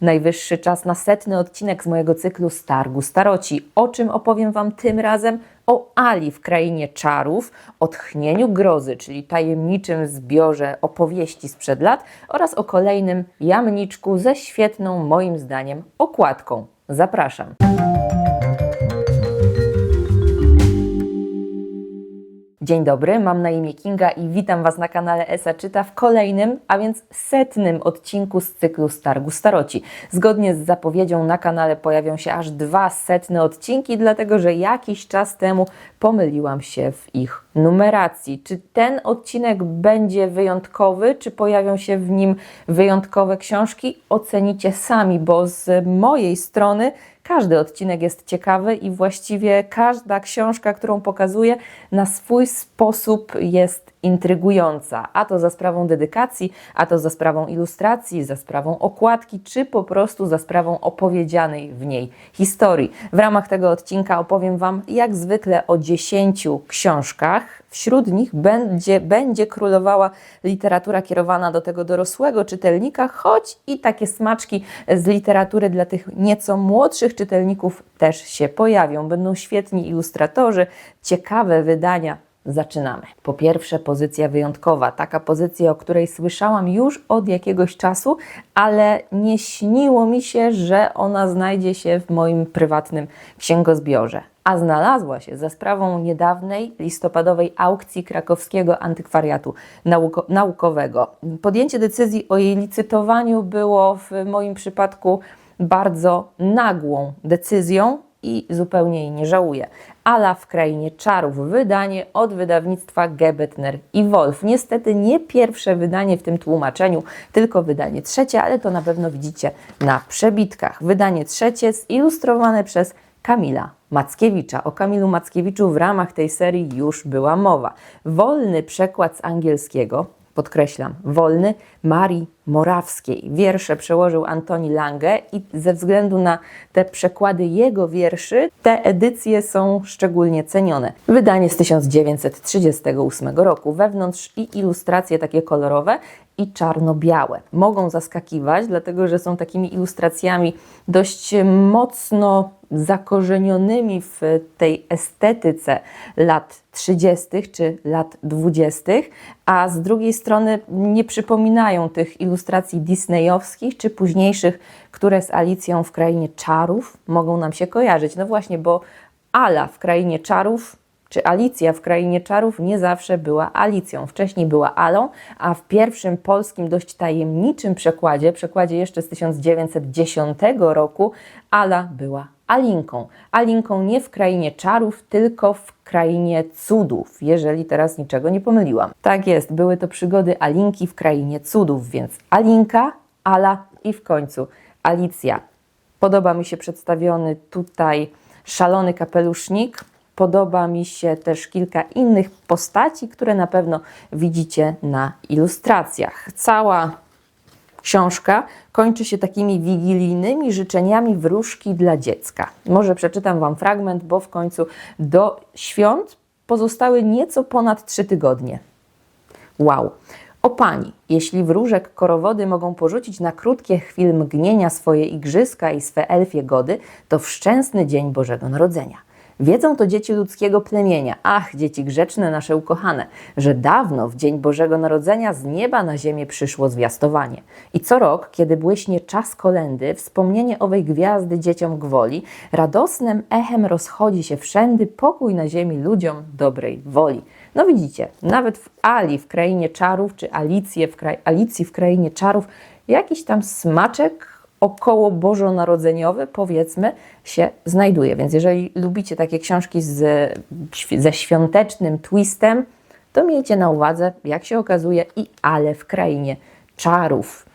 Najwyższy czas na setny odcinek z mojego cyklu Stargu Staroci. O czym opowiem Wam tym razem? O Ali w krainie czarów, o tchnieniu grozy, czyli tajemniczym zbiorze opowieści sprzed lat oraz o kolejnym jamniczku ze świetną, moim zdaniem, okładką. Zapraszam. Dzień dobry, mam na imię Kinga i witam Was na kanale Esa Czyta w kolejnym, a więc setnym odcinku z cyklu Stargu Staroci. Zgodnie z zapowiedzią na kanale pojawią się aż dwa setne odcinki, dlatego że jakiś czas temu pomyliłam się w ich numeracji. Czy ten odcinek będzie wyjątkowy, czy pojawią się w nim wyjątkowe książki? Ocenicie sami, bo z mojej strony każdy odcinek jest ciekawy i właściwie każda książka, którą pokazuję, na swój sposób jest intrygująca. A to za sprawą dedykacji, a to za sprawą ilustracji, za sprawą okładki, czy po prostu za sprawą opowiedzianej w niej historii. W ramach tego odcinka opowiem Wam, jak zwykle, o 10 książkach. Wśród nich będzie, będzie królowała literatura kierowana do tego dorosłego czytelnika, choć i takie smaczki z literatury dla tych nieco młodszych czytelników też się pojawią. Będą świetni ilustratorzy, ciekawe wydania. Zaczynamy. Po pierwsze, pozycja wyjątkowa. Taka pozycja, o której słyszałam już od jakiegoś czasu, ale nie śniło mi się, że ona znajdzie się w moim prywatnym księgozbiorze a znalazła się za sprawą niedawnej listopadowej aukcji krakowskiego antykwariatu nauko naukowego. Podjęcie decyzji o jej licytowaniu było w moim przypadku bardzo nagłą decyzją i zupełnie jej nie żałuję. Ala w krainie czarów, wydanie od wydawnictwa Gebetner i Wolf. Niestety nie pierwsze wydanie w tym tłumaczeniu, tylko wydanie trzecie, ale to na pewno widzicie na przebitkach. Wydanie trzecie zilustrowane przez Kamila Mackiewicza. O Kamilu Mackiewiczu w ramach tej serii już była mowa. Wolny przekład z angielskiego, podkreślam, wolny, Marii Morawskiej. Wiersze przełożył Antoni Lange i ze względu na te przekłady jego wierszy, te edycje są szczególnie cenione. Wydanie z 1938 roku. Wewnątrz i ilustracje takie kolorowe i czarno-białe. Mogą zaskakiwać, dlatego że są takimi ilustracjami dość mocno zakorzenionymi w tej estetyce lat 30. czy lat 20., a z drugiej strony nie przypominają tych ilustracji disneyowskich czy późniejszych, które z Alicją w Krainie Czarów mogą nam się kojarzyć. No właśnie, bo Ala w Krainie Czarów czy Alicja w Krainie Czarów nie zawsze była Alicją. Wcześniej była Alą, a w pierwszym polskim dość tajemniczym przekładzie, przekładzie jeszcze z 1910 roku, Ala była Alinką. Alinką nie w Krainie Czarów, tylko w Krainie Cudów, jeżeli teraz niczego nie pomyliłam. Tak jest, były to przygody Alinki w Krainie Cudów, więc Alinka, Ala i w końcu Alicja. Podoba mi się przedstawiony tutaj szalony kapelusznik, Podoba mi się też kilka innych postaci, które na pewno widzicie na ilustracjach. Cała książka kończy się takimi wigilijnymi życzeniami wróżki dla dziecka. Może przeczytam Wam fragment, bo w końcu do świąt pozostały nieco ponad trzy tygodnie. Wow! O pani, jeśli wróżek korowody mogą porzucić na krótkie chwile mgnienia swoje igrzyska i swe elfie gody, to w szczęsny dzień Bożego Narodzenia. Wiedzą to dzieci ludzkiego plemienia, ach, dzieci grzeczne nasze ukochane, że dawno w dzień Bożego Narodzenia z nieba na ziemię przyszło zwiastowanie. I co rok, kiedy błyśnie czas kolendy, wspomnienie owej gwiazdy dzieciom gwoli, radosnym echem rozchodzi się wszędy pokój na ziemi ludziom dobrej woli. No widzicie, nawet w Ali, w Krainie Czarów, czy Alicję w Alicji w Krainie Czarów, jakiś tam smaczek około bożonarodzeniowy, powiedzmy, się znajduje. Więc jeżeli lubicie takie książki z, ze świątecznym twistem, to miejcie na uwadze, jak się okazuje, i ale w krainie czarów.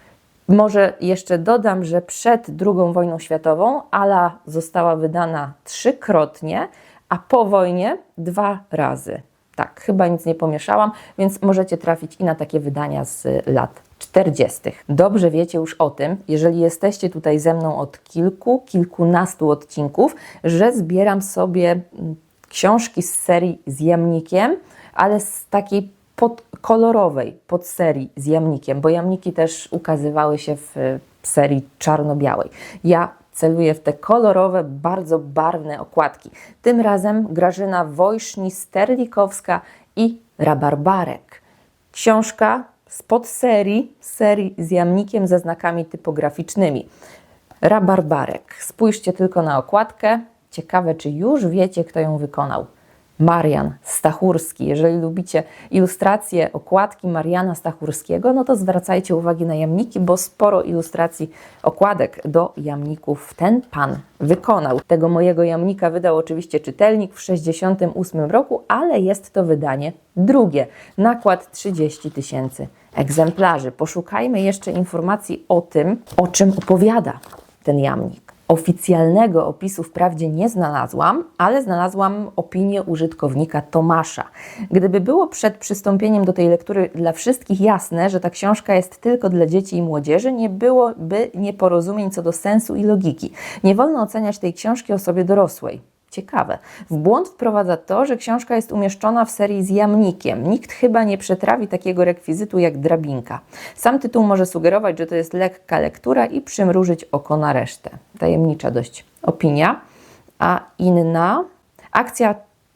Może jeszcze dodam, że przed II wojną światową Ala została wydana trzykrotnie, a po wojnie dwa razy. Tak, chyba nic nie pomieszałam, więc możecie trafić i na takie wydania z lat 40. Dobrze wiecie już o tym, jeżeli jesteście tutaj ze mną od kilku, kilkunastu odcinków, że zbieram sobie mm, książki z serii z jamnikiem, ale z takiej pod, kolorowej podserii z jamnikiem, bo jamniki też ukazywały się w serii czarno-białej. Ja celuję w te kolorowe, bardzo barwne okładki. Tym razem Grażyna Wojszni-Sterlikowska i Rabarbarek. Książka spod serii, serii z jamnikiem ze znakami typograficznymi. Rabarbarek. Spójrzcie tylko na okładkę. Ciekawe, czy już wiecie, kto ją wykonał. Marian Stachurski. Jeżeli lubicie ilustracje, okładki Mariana Stachurskiego, no to zwracajcie uwagę na jamniki, bo sporo ilustracji okładek do jamników ten pan wykonał. Tego mojego jamnika wydał oczywiście czytelnik w 1968 roku, ale jest to wydanie drugie. Nakład 30 tysięcy egzemplarzy. Poszukajmy jeszcze informacji o tym, o czym opowiada ten jamnik. Oficjalnego opisu wprawdzie nie znalazłam, ale znalazłam opinię użytkownika Tomasza. Gdyby było przed przystąpieniem do tej lektury dla wszystkich jasne, że ta książka jest tylko dla dzieci i młodzieży, nie byłoby nieporozumień co do sensu i logiki. Nie wolno oceniać tej książki osobie dorosłej. Ciekawe. W błąd wprowadza to, że książka jest umieszczona w serii z jamnikiem. Nikt chyba nie przetrawi takiego rekwizytu jak drabinka. Sam tytuł może sugerować, że to jest lekka lektura i przymrużyć oko na resztę. Tajemnicza dość opinia. A inna akcja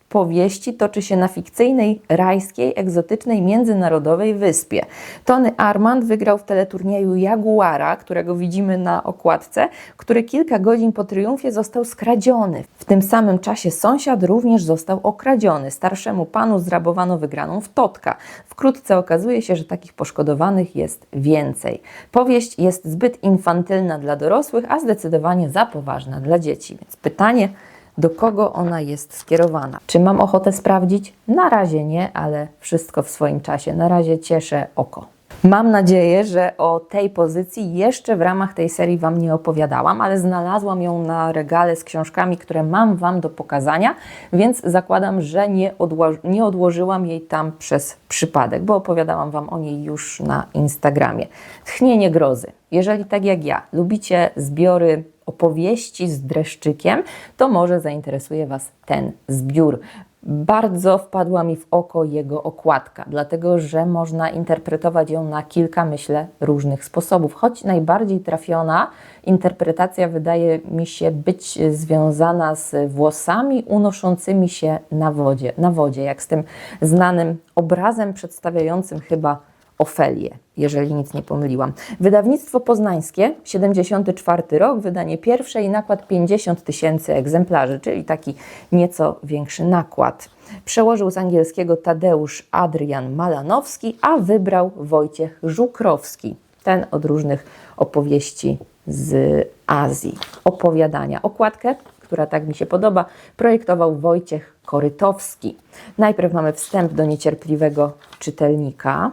powieści toczy się na fikcyjnej, rajskiej, egzotycznej, międzynarodowej wyspie. Tony Armand wygrał w teleturnieju Jaguara, którego widzimy na okładce, który kilka godzin po triumfie został skradziony. W tym samym czasie sąsiad również został okradziony. Starszemu panu zrabowano wygraną w Totka. Wkrótce okazuje się, że takich poszkodowanych jest więcej. Powieść jest zbyt infantylna dla dorosłych, a zdecydowanie za poważna dla dzieci. Więc pytanie, do kogo ona jest skierowana. Czy mam ochotę sprawdzić? Na razie nie, ale wszystko w swoim czasie. Na razie cieszę oko. Mam nadzieję, że o tej pozycji jeszcze w ramach tej serii Wam nie opowiadałam, ale znalazłam ją na regale z książkami, które mam Wam do pokazania, więc zakładam, że nie, odło- nie odłożyłam jej tam przez przypadek, bo opowiadałam Wam o niej już na Instagramie. Tchnienie grozy. Jeżeli tak jak ja lubicie zbiory opowieści z dreszczykiem, to może zainteresuje Was ten zbiór. Bardzo wpadła mi w oko jego okładka, dlatego że można interpretować ją na kilka, myślę, różnych sposobów. Choć najbardziej trafiona interpretacja wydaje mi się być związana z włosami unoszącymi się na wodzie, na wodzie jak z tym znanym obrazem przedstawiającym chyba Ofelię, jeżeli nic nie pomyliłam. Wydawnictwo poznańskie, 74 rok, wydanie pierwsze i nakład 50 tysięcy egzemplarzy, czyli taki nieco większy nakład. Przełożył z angielskiego Tadeusz Adrian Malanowski, a wybrał Wojciech Żukrowski. Ten od różnych opowieści z Azji. Opowiadania. Okładkę która tak mi się podoba, projektował Wojciech Korytowski. Najpierw mamy wstęp do niecierpliwego czytelnika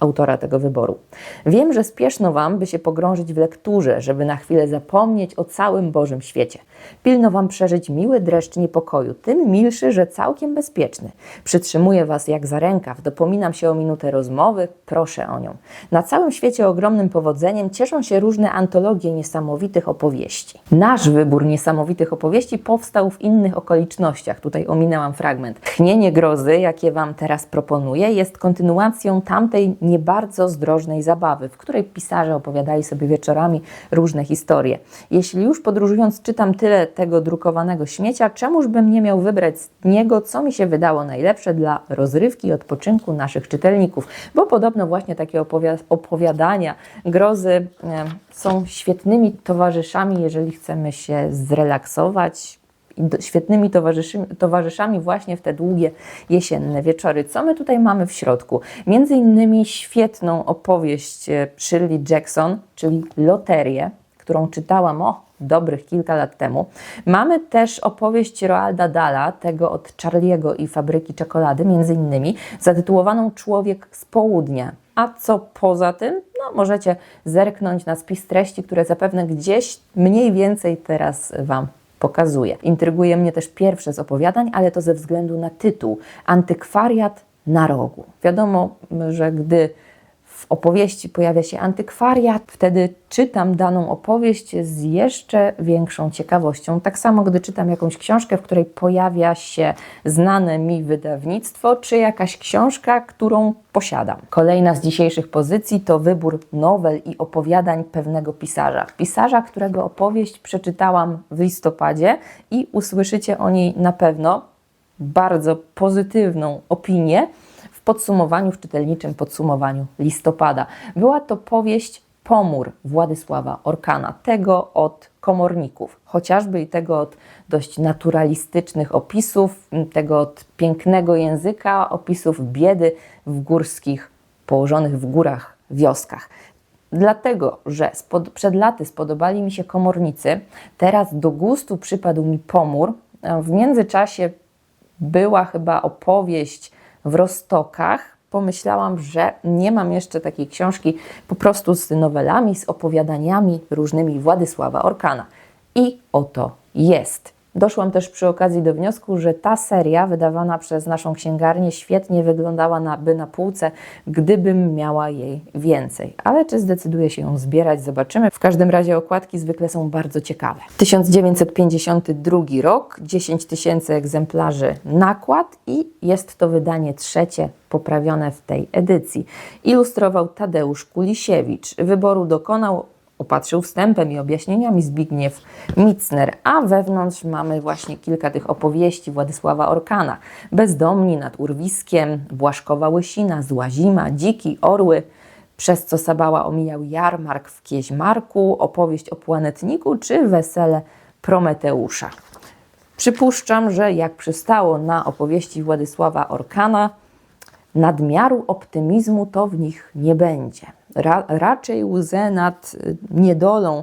autora tego wyboru. Wiem, że spieszno Wam, by się pogrążyć w lekturze, żeby na chwilę zapomnieć o całym Bożym świecie. Pilno Wam przeżyć miły dreszcz niepokoju, tym milszy, że całkiem bezpieczny. Przytrzymuję Was jak za rękaw, dopominam się o minutę rozmowy, proszę o nią. Na całym świecie ogromnym powodzeniem cieszą się różne antologie niesamowitych opowieści. Nasz wybór niesamowitych opowieści powstał w innych okolicznościach. Tutaj ominęłam fragment. Tchnienie grozy, jakie Wam teraz proponuję, jest kontynuacją tamtej nie bardzo zdrożnej zabawy, w której pisarze opowiadali sobie wieczorami różne historie. Jeśli już podróżując czytam tyle tego drukowanego śmiecia, czemuż bym nie miał wybrać z niego, co mi się wydało najlepsze dla rozrywki i odpoczynku naszych czytelników, bo podobno właśnie takie opowi- opowiadania, grozy e, są świetnymi towarzyszami, jeżeli chcemy się zrelaksować, świetnymi towarzyszami właśnie w te długie jesienne wieczory. Co my tutaj mamy w środku? Między innymi świetną opowieść e, Shirley Jackson, czyli Loterię, którą czytałam o dobrych kilka lat temu. Mamy też opowieść Roalda Dala, tego od Charliego i Fabryki Czekolady, między innymi, zatytułowaną Człowiek z południa. A co poza tym? No, możecie zerknąć na spis treści, które zapewne gdzieś mniej więcej teraz Wam pokazuje. Intryguje mnie też pierwsze z opowiadań, ale to ze względu na tytuł Antykwariat na rogu. Wiadomo, że gdy w opowieści pojawia się antykwariat, wtedy czytam daną opowieść z jeszcze większą ciekawością. Tak samo, gdy czytam jakąś książkę, w której pojawia się znane mi wydawnictwo, czy jakaś książka, którą posiadam. Kolejna z dzisiejszych pozycji to wybór nowel i opowiadań pewnego pisarza. Pisarza, którego opowieść przeczytałam w listopadzie i usłyszycie o niej na pewno bardzo pozytywną opinię podsumowaniu, w czytelniczym podsumowaniu listopada. Była to powieść Pomór Władysława Orkana, tego od komorników, chociażby i tego od dość naturalistycznych opisów, tego od pięknego języka, opisów biedy w górskich, położonych w górach wioskach. Dlatego, że spod, przed laty spodobali mi się komornicy, teraz do gustu przypadł mi pomór. W międzyczasie była chyba opowieść w Rostokach. Pomyślałam, że nie mam jeszcze takiej książki po prostu z nowelami, z opowiadaniami różnymi Władysława Orkana. I oto jest. Doszłam też przy okazji do wniosku, że ta seria wydawana przez naszą księgarnię świetnie wyglądała na, by na półce, gdybym miała jej więcej. Ale czy zdecyduję się ją zbierać, zobaczymy. W każdym razie okładki zwykle są bardzo ciekawe. 1952 rok, 10 tysięcy egzemplarzy nakład i jest to wydanie trzecie poprawione w tej edycji. Ilustrował Tadeusz Kulisiewicz. Wyboru dokonał opatrzył wstępem i objaśnieniami Zbigniew Micner, a wewnątrz mamy właśnie kilka tych opowieści Władysława Orkana. Bezdomni nad Urwiskiem, Błaszkowa Łysina, Zła Zima, Dziki, Orły, przez co Sabała omijał jarmark w Kieźmarku, opowieść o planetniku czy wesele Prometeusza. Przypuszczam, że jak przystało na opowieści Władysława Orkana, nadmiaru optymizmu to w nich nie będzie. Ra, raczej łzę nad y, niedolą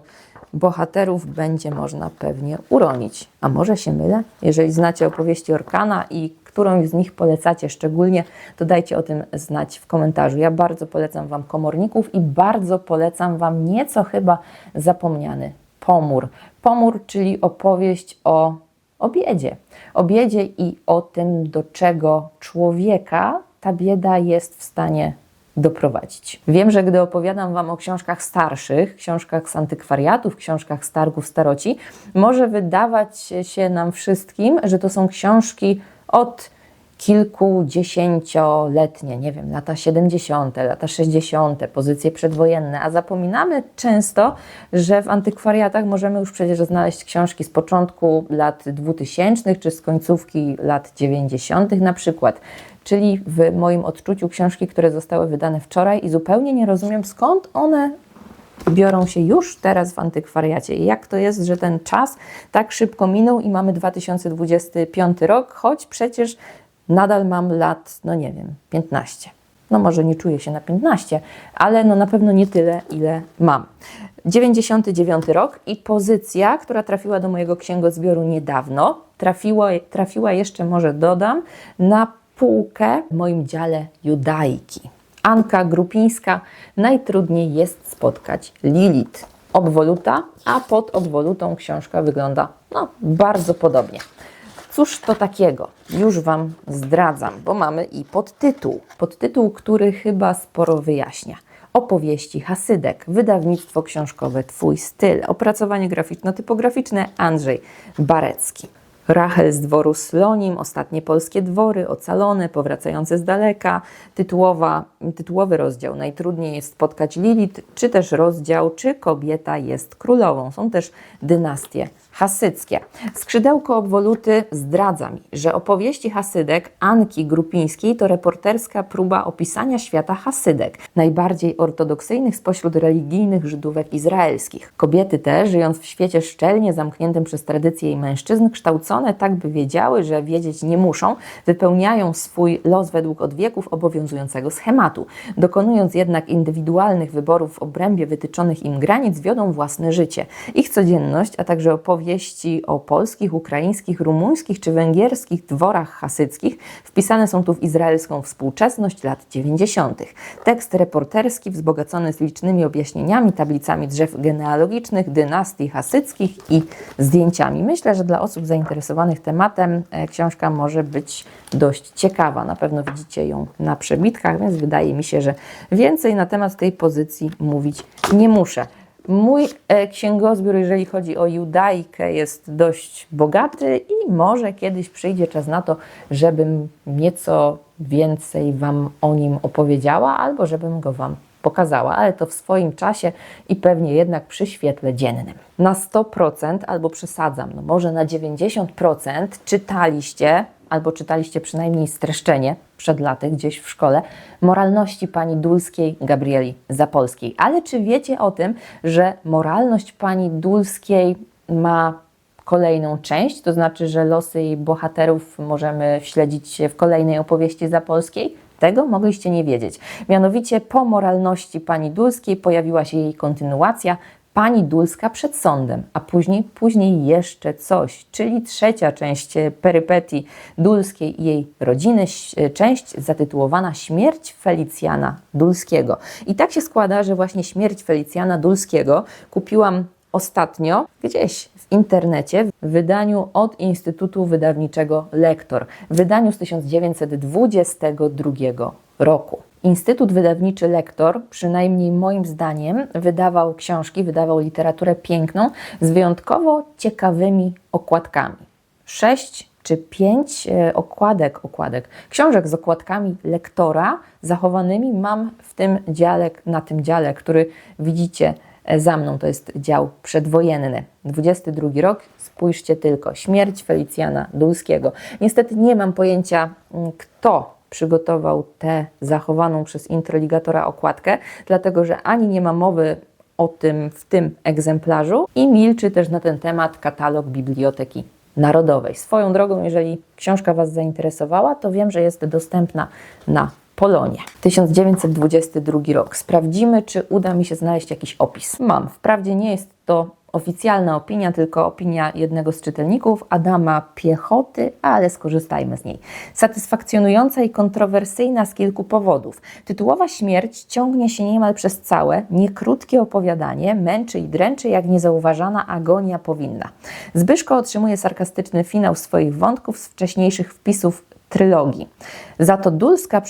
bohaterów będzie można pewnie uronić. A może się mylę? Jeżeli znacie opowieści Orkana i którąś z nich polecacie szczególnie, to dajcie o tym znać w komentarzu. Ja bardzo polecam Wam komorników i bardzo polecam Wam nieco chyba zapomniany Pomór. Pomór, czyli opowieść o, o biedzie. O biedzie i o tym, do czego człowieka ta bieda jest w stanie doprowadzić. Wiem, że gdy opowiadam Wam o książkach starszych, książkach z antykwariatów, książkach z targów staroci, może wydawać się nam wszystkim, że to są książki od kilkudziesięcioletnie, nie wiem, lata 70., lata 60., pozycje przedwojenne, a zapominamy często, że w antykwariatach możemy już przecież znaleźć książki z początku lat 2000 czy z końcówki lat 90. na przykład czyli w moim odczuciu książki, które zostały wydane wczoraj i zupełnie nie rozumiem skąd one biorą się już teraz w antykwariacie. Jak to jest, że ten czas tak szybko minął i mamy 2025 rok, choć przecież nadal mam lat, no nie wiem, 15. No może nie czuję się na 15, ale no na pewno nie tyle, ile mam. 99 rok i pozycja, która trafiła do mojego księgozbioru niedawno, trafiła, trafiła jeszcze, może dodam, na półkę w moim dziale judaiki. Anka Grupińska, najtrudniej jest spotkać Lilith. Obwoluta, a pod obwolutą książka wygląda no, bardzo podobnie. Cóż to takiego? Już Wam zdradzam, bo mamy i podtytuł. Podtytuł, który chyba sporo wyjaśnia. Opowieści Hasydek, wydawnictwo książkowe Twój styl, opracowanie graficzno-typograficzne Andrzej Barecki. Rachel z dworu Slonim, ostatnie polskie dwory, ocalone, powracające z daleka, tytułowa, tytułowy rozdział Najtrudniej jest spotkać Lilith, czy też rozdział Czy kobieta jest królową. Są też dynastie hasyckie. Skrzydełko obwoluty zdradza mi, że opowieści Hasydek Anki Grupińskiej to reporterska próba opisania świata Hasydek, najbardziej ortodoksyjnych spośród religijnych Żydówek izraelskich. Kobiety te, żyjąc w świecie szczelnie zamkniętym przez tradycję i mężczyzn, kształcone tak, by wiedziały, że wiedzieć nie muszą, wypełniają swój los według od wieków obowiązującego schematu. Dokonując jednak indywidualnych wyborów w obrębie wytyczonych im granic, wiodą własne życie. Ich codzienność, a także opowieści opowieści o polskich, ukraińskich, rumuńskich czy węgierskich dworach hasyckich wpisane są tu w izraelską współczesność lat 90. Tekst reporterski wzbogacony z licznymi objaśnieniami, tablicami drzew genealogicznych, dynastii hasyckich i zdjęciami. Myślę, że dla osób zainteresowanych tematem, e, książka może być dość ciekawa. Na pewno widzicie ją na przebitkach, więc wydaje mi się, że więcej na temat tej pozycji mówić nie muszę. Mój e, księgozbiór, jeżeli chodzi o judaikę, jest dość bogaty i może kiedyś przyjdzie czas na to, żebym nieco więcej Wam o nim opowiedziała, albo żebym go Wam pokazała, ale to w swoim czasie i pewnie jednak przy świetle dziennym. Na 100% albo przesadzam, no może na 90% czytaliście albo czytaliście przynajmniej streszczenie przed laty gdzieś w szkole moralności pani Dulskiej Gabrieli Zapolskiej. Ale czy wiecie o tym, że moralność pani Dulskiej ma kolejną część, to znaczy, że losy jej bohaterów możemy śledzić w kolejnej opowieści Zapolskiej? Tego mogliście nie wiedzieć. Mianowicie po moralności pani Dulskiej pojawiła się jej kontynuacja Pani Dulska przed sądem, a później, później jeszcze coś, czyli trzecia część e, perypetii Dulskiej i jej rodziny, e, część zatytułowana Śmierć Felicjana Dulskiego. I tak się składa, że właśnie śmierć Felicjana Dulskiego kupiłam ostatnio gdzieś w internecie w wydaniu od Instytutu Wydawniczego Lektor, w wydaniu z 1922 roku. Instytut Wydawniczy Lektor, przynajmniej moim zdaniem, wydawał książki, wydawał literaturę piękną z wyjątkowo ciekawymi okładkami. Sześć czy pięć e, okładek, okładek, książek z okładkami lektora zachowanymi mam w tym dziale, na tym dziale, który widzicie e, za mną. To jest dział przedwojenny. 22 rok, spójrzcie tylko. Śmierć Felicjana Dulskiego. Niestety nie mam pojęcia, mm, kto przygotował tę zachowaną przez introligatora okładkę, dlatego że ani nie ma mowy o tym w tym egzemplarzu i milczy też na ten temat katalog Biblioteki Narodowej. Swoją drogą, jeżeli książka Was zainteresowała, to wiem, że jest dostępna na Polonie. 1922 rok. Sprawdzimy, czy uda mi się znaleźć jakiś opis. Mam. Wprawdzie nie jest to oficjalna opinia, tylko opinia jednego z czytelników, Adama Piechoty, ale skorzystajmy z niej. Satysfakcjonująca i kontrowersyjna z kilku powodów. Tytułowa śmierć ciągnie się niemal przez całe, niekrótkie opowiadanie, męczy i dręczy jak niezauważana agonia powinna. Zbyszko otrzymuje sarkastyczny finał swoich wątków z wcześniejszych wpisów trylogii. Za to Dulska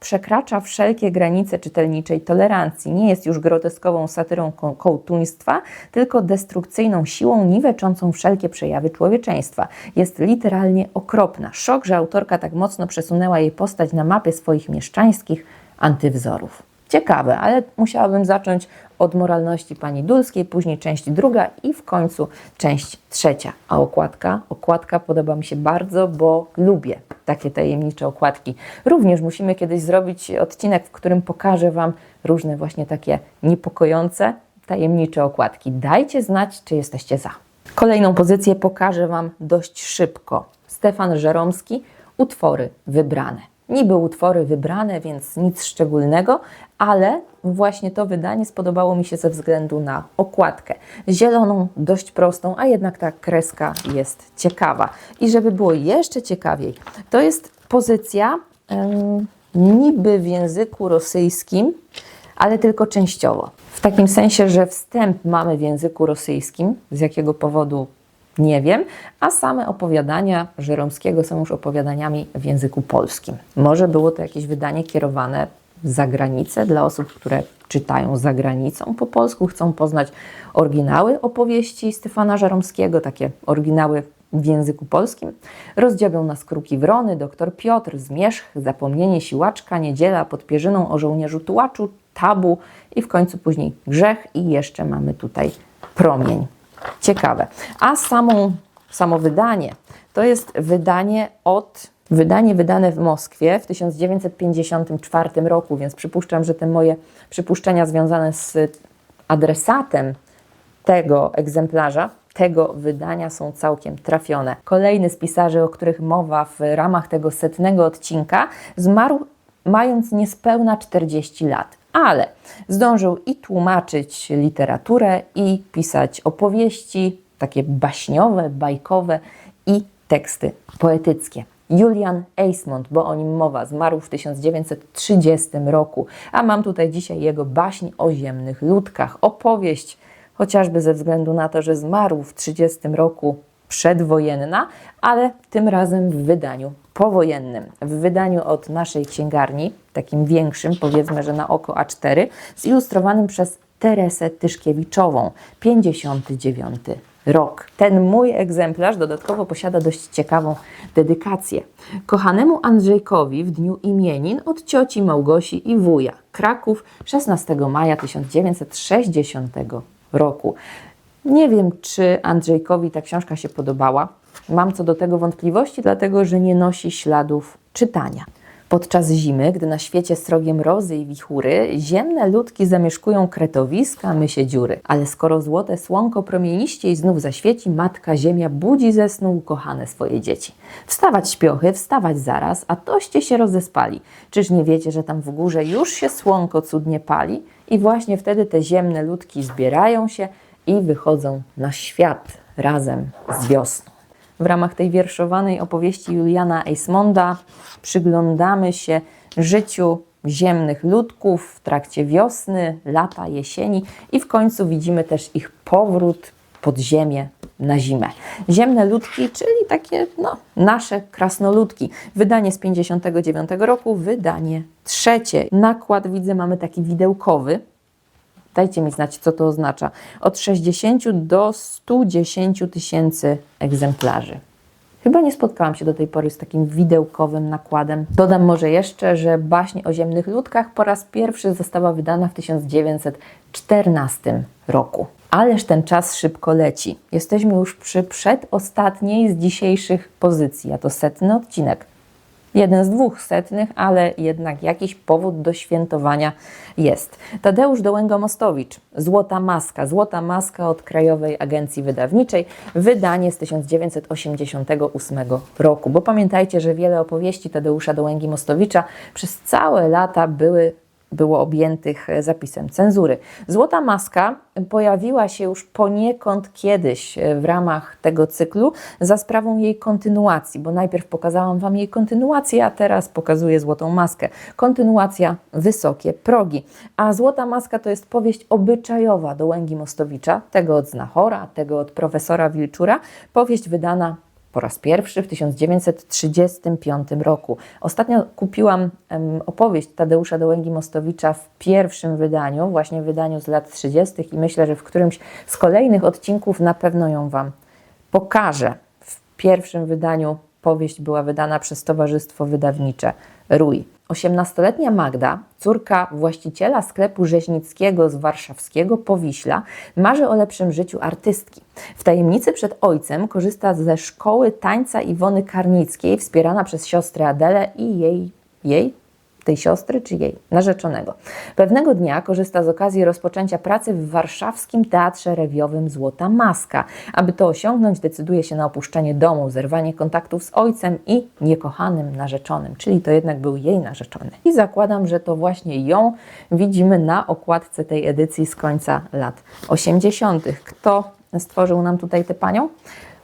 przekracza wszelkie granice czytelniczej tolerancji. Nie jest już groteskową satyrą ko kołtuństwa, tylko destrukcyjną siłą niweczącą wszelkie przejawy człowieczeństwa. Jest literalnie okropna. Szok, że autorka tak mocno przesunęła jej postać na mapie swoich mieszczańskich antywzorów. Ciekawe, ale musiałabym zacząć od moralności pani Dulskiej, później część druga i w końcu część trzecia. A okładka? Okładka podoba mi się bardzo, bo lubię takie tajemnicze okładki. Również musimy kiedyś zrobić odcinek, w którym pokażę Wam różne właśnie takie niepokojące, tajemnicze okładki. Dajcie znać, czy jesteście za. Kolejną pozycję pokażę Wam dość szybko. Stefan Żeromski, utwory wybrane. Niby utwory wybrane, więc nic szczególnego, ale właśnie to wydanie spodobało mi się ze względu na okładkę. Zieloną, dość prostą, a jednak ta kreska jest ciekawa. I żeby było jeszcze ciekawiej, to jest pozycja niby w języku rosyjskim, ale tylko częściowo. W takim sensie, że wstęp mamy w języku rosyjskim, z jakiego powodu nie wiem, a same opowiadania Żeromskiego są już opowiadaniami w języku polskim. Może było to jakieś wydanie kierowane za granicę dla osób, które czytają za granicą po polsku, chcą poznać oryginały opowieści Stefana Żeromskiego, takie oryginały w języku polskim. Rozdziabią nas kruki wrony, doktor Piotr, Zmierzch, Zapomnienie, Siłaczka, Niedziela pod pierzyną o żołnierzu tułaczu, Tabu i w końcu później Grzech i jeszcze mamy tutaj Promień. Ciekawe. A samą, samo wydanie to jest wydanie od Wydanie wydane w Moskwie w 1954 roku, więc przypuszczam, że te moje przypuszczenia związane z adresatem tego egzemplarza, tego wydania są całkiem trafione. Kolejny z pisarzy, o których mowa w ramach tego setnego odcinka, zmarł mając niespełna 40 lat ale zdążył i tłumaczyć literaturę, i pisać opowieści, takie baśniowe, bajkowe i teksty poetyckie. Julian Eismont, bo o nim mowa, zmarł w 1930 roku, a mam tutaj dzisiaj jego baśń o ziemnych ludkach, opowieść, chociażby ze względu na to, że zmarł w 30 roku przedwojenna, ale tym razem w wydaniu powojennym. W wydaniu od naszej księgarni, takim większym, powiedzmy, że na oko A4, zilustrowanym przez Teresę Tyszkiewiczową, 59 rok. Ten mój egzemplarz dodatkowo posiada dość ciekawą dedykację. Kochanemu Andrzejkowi w dniu imienin od cioci Małgosi i wuja. Kraków 16 maja 1960 roku. Nie wiem, czy Andrzejkowi ta książka się podobała. Mam co do tego wątpliwości, dlatego że nie nosi śladów czytania. Podczas zimy, gdy na świecie srogie mrozy i wichury, ziemne ludki zamieszkują kretowiska, mysie dziury. Ale skoro złote słonko promieniściej znów zaświeci, matka ziemia budzi ze snu ukochane swoje dzieci. Wstawać śpiochy, wstawać zaraz, a toście się rozespali. Czyż nie wiecie, że tam w górze już się słonko cudnie pali? I właśnie wtedy te ziemne ludki zbierają się i wychodzą na świat razem z wiosną. W ramach tej wierszowanej opowieści Juliana Eismonda przyglądamy się życiu ziemnych ludków w trakcie wiosny, lata, jesieni i w końcu widzimy też ich powrót pod ziemię na zimę. Ziemne ludki, czyli takie no, nasze krasnoludki. Wydanie z 59 roku, wydanie trzecie. Nakład widzę mamy taki widełkowy, Dajcie mi znać, co to oznacza. Od 60 do 110 tysięcy egzemplarzy. Chyba nie spotkałam się do tej pory z takim widełkowym nakładem. Dodam może jeszcze, że baśń o ziemnych ludkach po raz pierwszy została wydana w 1914 roku. Ależ ten czas szybko leci. Jesteśmy już przy przedostatniej z dzisiejszych pozycji, a to setny odcinek jeden z dwóch setnych, ale jednak jakiś powód do świętowania jest. Tadeusz Dołęgo-Mostowicz, Złota Maska, Złota Maska od Krajowej Agencji Wydawniczej, wydanie z 1988 roku. Bo pamiętajcie, że wiele opowieści Tadeusza Dołęgi-Mostowicza przez całe lata były było objętych e, zapisem cenzury. Złota maska pojawiła się już poniekąd kiedyś e, w ramach tego cyklu za sprawą jej kontynuacji, bo najpierw pokazałam Wam jej kontynuację, a teraz pokazuję Złotą maskę. Kontynuacja Wysokie Progi. A Złota maska to jest powieść obyczajowa do Łęgi Mostowicza, tego od Znachora, tego od profesora Wilczura. Powieść wydana po raz pierwszy w 1935 roku. Ostatnio kupiłam opowieść Tadeusza Dołęgi-Mostowicza w pierwszym wydaniu, właśnie wydaniu z lat 30. i myślę, że w którymś z kolejnych odcinków na pewno ją Wam pokażę. W pierwszym wydaniu powieść była wydana przez Towarzystwo Wydawnicze RUI. 18-letnia Magda, córka właściciela sklepu rzeźnickiego z warszawskiego Powiśla, marzy o lepszym życiu artystki. W tajemnicy przed ojcem korzysta ze szkoły tańca Iwony Karnickiej, wspierana przez siostrę Adelę i jej, jej tej siostry czy jej narzeczonego. Pewnego dnia korzysta z okazji rozpoczęcia pracy w warszawskim teatrze rewiowym Złota Maska. Aby to osiągnąć, decyduje się na opuszczenie domu, zerwanie kontaktów z ojcem i niekochanym narzeczonym, czyli to jednak był jej narzeczony. I zakładam, że to właśnie ją widzimy na okładce tej edycji z końca lat 80. Kto stworzył nam tutaj tę panią?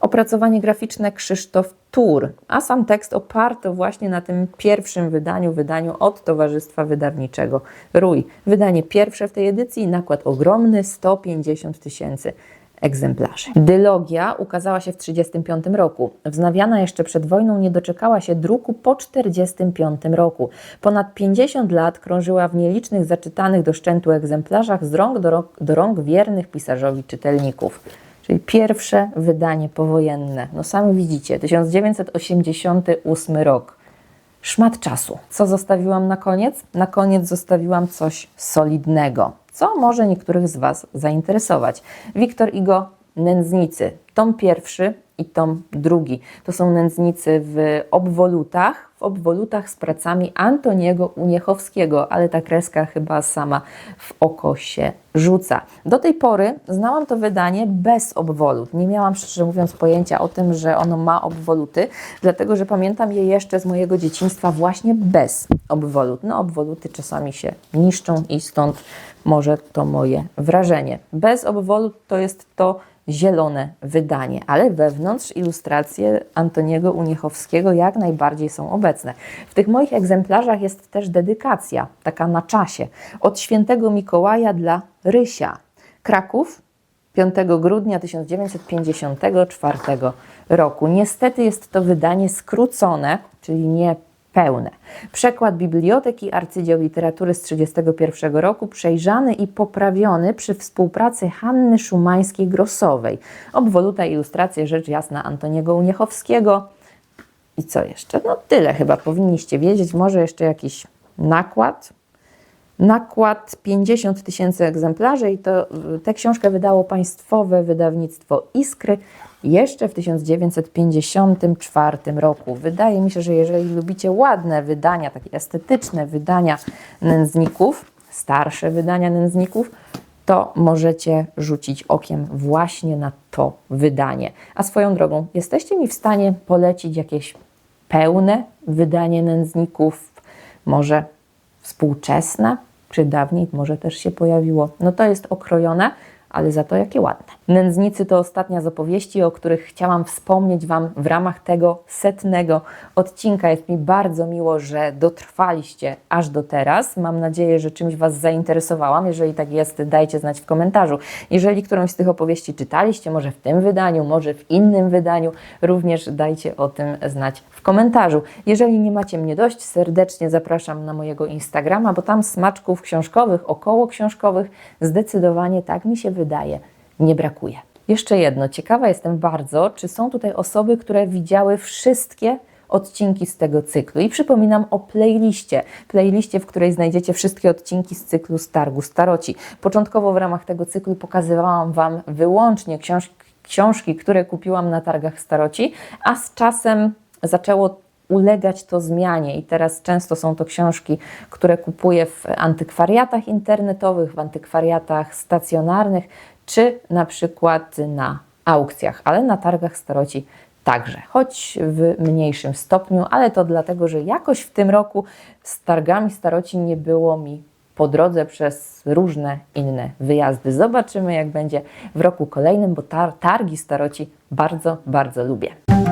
Opracowanie graficzne Krzysztof Tur, a sam tekst oparty właśnie na tym pierwszym wydaniu, wydaniu od Towarzystwa Wydawniczego RUI. Wydanie pierwsze w tej edycji, nakład ogromny, 150 tysięcy egzemplarzy. Dylogia ukazała się w 1935 roku. Wznawiana jeszcze przed wojną nie doczekała się druku po 1945 roku. Ponad 50 lat krążyła w nielicznych zaczytanych do szczętu egzemplarzach z rąk do rąk, do rąk wiernych pisarzowi czytelników czyli pierwsze wydanie powojenne. No sami widzicie, 1988 rok. Szmat czasu. Co zostawiłam na koniec? Na koniec zostawiłam coś solidnego, co może niektórych z Was zainteresować. Wiktor Igo, Nędznicy. Tom pierwszy i tom drugi. To są nędznicy w obwolutach, obwolutach z pracami Antoniego Uniechowskiego, ale ta kreska chyba sama w oko się rzuca. Do tej pory znałam to wydanie bez obwolut. Nie miałam szczerze mówiąc pojęcia o tym, że ono ma obwoluty, dlatego że pamiętam je jeszcze z mojego dzieciństwa właśnie bez obwolut. No obwoluty czasami się niszczą i stąd może to moje wrażenie. Bez obwolut to jest to zielone wydanie, ale wewnątrz ilustracje Antoniego Uniechowskiego jak najbardziej są obecne. W tych moich egzemplarzach jest też dedykacja, taka na czasie, od świętego Mikołaja dla Rysia. Kraków 5 grudnia 1954 roku. Niestety jest to wydanie skrócone, czyli nie pełne. Przekład Biblioteki Arcydzieł Literatury z 1931 roku, przejrzany i poprawiony przy współpracy Hanny Szumańskiej-Grosowej. Obwoluta ilustracje rzecz jasna Antoniego Uniechowskiego. I co jeszcze? No tyle chyba powinniście wiedzieć. Może jeszcze jakiś nakład. Nakład 50 tysięcy egzemplarzy i to tę książkę wydało państwowe wydawnictwo Iskry jeszcze w 1954 roku. Wydaje mi się, że jeżeli lubicie ładne wydania, takie estetyczne wydania nędzników, starsze wydania nędzników, to możecie rzucić okiem właśnie na to wydanie. A swoją drogą, jesteście mi w stanie polecić jakieś pełne wydanie nędzników, może współczesne, czy dawniej może też się pojawiło. No to jest okrojone, ale za to jakie ładne. Nędznicy to ostatnia z opowieści, o których chciałam wspomnieć Wam w ramach tego setnego odcinka. Jest mi bardzo miło, że dotrwaliście aż do teraz. Mam nadzieję, że czymś Was zainteresowałam. Jeżeli tak jest, dajcie znać w komentarzu. Jeżeli którąś z tych opowieści czytaliście, może w tym wydaniu, może w innym wydaniu, również dajcie o tym znać w komentarzu. Jeżeli nie macie mnie dość, serdecznie zapraszam na mojego Instagrama, bo tam smaczków książkowych, około książkowych zdecydowanie, tak mi się wydaje, nie brakuje. Jeszcze jedno, ciekawa jestem bardzo, czy są tutaj osoby, które widziały wszystkie odcinki z tego cyklu. I przypominam o playliście. Playliście, w której znajdziecie wszystkie odcinki z cyklu Stargu Staroci. Początkowo w ramach tego cyklu pokazywałam Wam wyłącznie książki, książki które kupiłam na targach Staroci, a z czasem zaczęło ulegać to zmianie i teraz często są to książki, które kupuję w antykwariatach internetowych, w antykwariatach stacjonarnych, czy na przykład na aukcjach, ale na targach staroci także, choć w mniejszym stopniu, ale to dlatego, że jakoś w tym roku z targami staroci nie było mi po drodze przez różne inne wyjazdy. Zobaczymy, jak będzie w roku kolejnym, bo tar targi staroci bardzo, bardzo lubię.